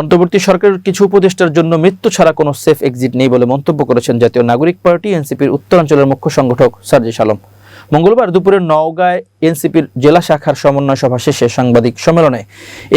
অন্তর্বর্তী সরকারের কিছু উপদেষ্টার জন্য মৃত্যু ছাড়া কোনো সেফ এক্সিট নেই বলে মন্তব্য করেছেন জাতীয় নাগরিক পার্টি, এনসিপির উত্তরাঞ্চলের মুখ্য সংগঠক সার্জিস আলম। মঙ্গলবার দুপুরে নওগাঁয় এনসিপির জেলা শাখার সমন্বয় সভা শেষে সাংবাদিক সম্মেলনে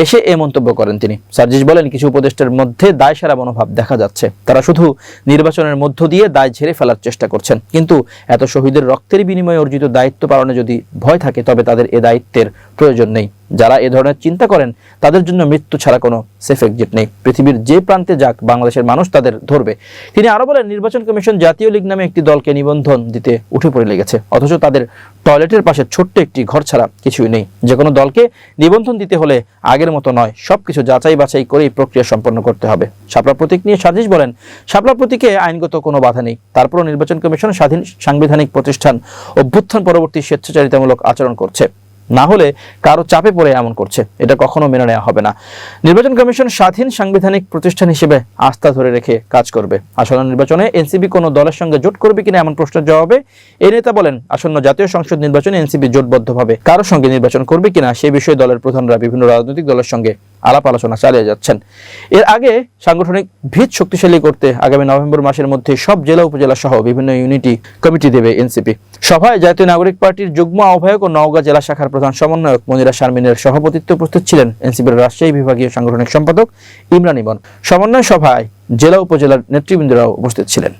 এসে এ মন্তব্য করেন তিনি। সার্জিস বলেন, কিছু উপদেষ্টার মধ্যে দায় সারা মনোভাব দেখা যাচ্ছে। তারা শুধু নির্বাচনের মধ্য দিয়ে দায় ঝেড়ে ফেলার চেষ্টা করছেন। কিন্তু এত শহীদের রক্তের বিনিময়ে অর্জিত দায়িত্ব পালনে যদি ভয় থাকে, তবে তাদের এ দায়িত্বের প্রয়োজন নেই। যারা এ ধরনের চিন্তা করেন, তাদের জন্য মৃত্যু ছাড়া কোনো সেফ এক্সিট নেই। পৃথিবীর যে প্রান্তে যাক, বাংলাদেশের মানুষ তাদের ধরবে। তিনি আরও বলেন, নির্বাচন কমিশন জাতীয় লীগ নামে একটি দলকে নিবন্ধন দিতে উঠে পড়ে লেগেছে। অথচ তাদের টয়লেটের পাশে ছোট্ট একটি ঘর ছাড়া কিছুই নেই। যে কোনো দলকে নিবন্ধন দিতে হলে আগের মতো নয়, সবকিছু যাচাই বাছাই করেই প্রক্রিয়া সম্পন্ন করতে হবে। শাপলা প্রতীক নিয়ে সাজিশ বলেন, শাপলা প্রতীকে আইনগত কোনো বাধা নেই। তারপরও নির্বাচন কমিশন স্বাধীন সাংবিধানিক প্রতিষ্ঠান অভ্যুত্থান পরবর্তী স্বেচ্ছাচারিতামূলক আচরণ করছে। না হলে কারও চাপে পড়ে এমন করছে। এটা কখনো মেনে নেওয়া হবে না। নির্বাচন কমিশন স্বাধীন সাংবিধানিক প্রতিষ্ঠান হিসেবে আস্থা ধরে রেখে কাজ করবে। আসন্ন নির্বাচনে এনসিপি কোনো দলের সঙ্গে জোট করবে কিনা এমন প্রশ্নের জবাবে এই নেতা বলেন, আসন্ন জাতীয় সংসদ নির্বাচনে এনসিপি জোটবদ্ধভাবে কারও সঙ্গে নির্বাচন করবে কিনা সে বিষয়ে দলের প্রধানরা বিভিন্ন রাজনৈতিক দলের সঙ্গে আলাপ আলোচনা চালিয়ে যাচ্ছেন। এর আগে সাংগঠনিক ভিত শক্তিশালী করতে আগামী নভেম্বর মাসের মধ্যে সব জেলা, উপজেলা সহ বিভিন্ন ইউনিটি কমিটি দেবে এনসিপি। সভায় জাতীয় নাগরিক পার্টির যুগ্ম আহ্বায়ক ও নওগাঁ জেলা শাখার প্রধান সমন্বয়ক মনিরা শারমিনের সভাপতিত্বে উপস্থিত ছিলেন এনসিপির রাজশাহী বিভাগীয় সাংগঠনিক সম্পাদক ইমরান ইমন। সমন্বয় সভায় জেলা, উপজেলার নেতৃবৃন্দরাও উপস্থিত ছিলেন।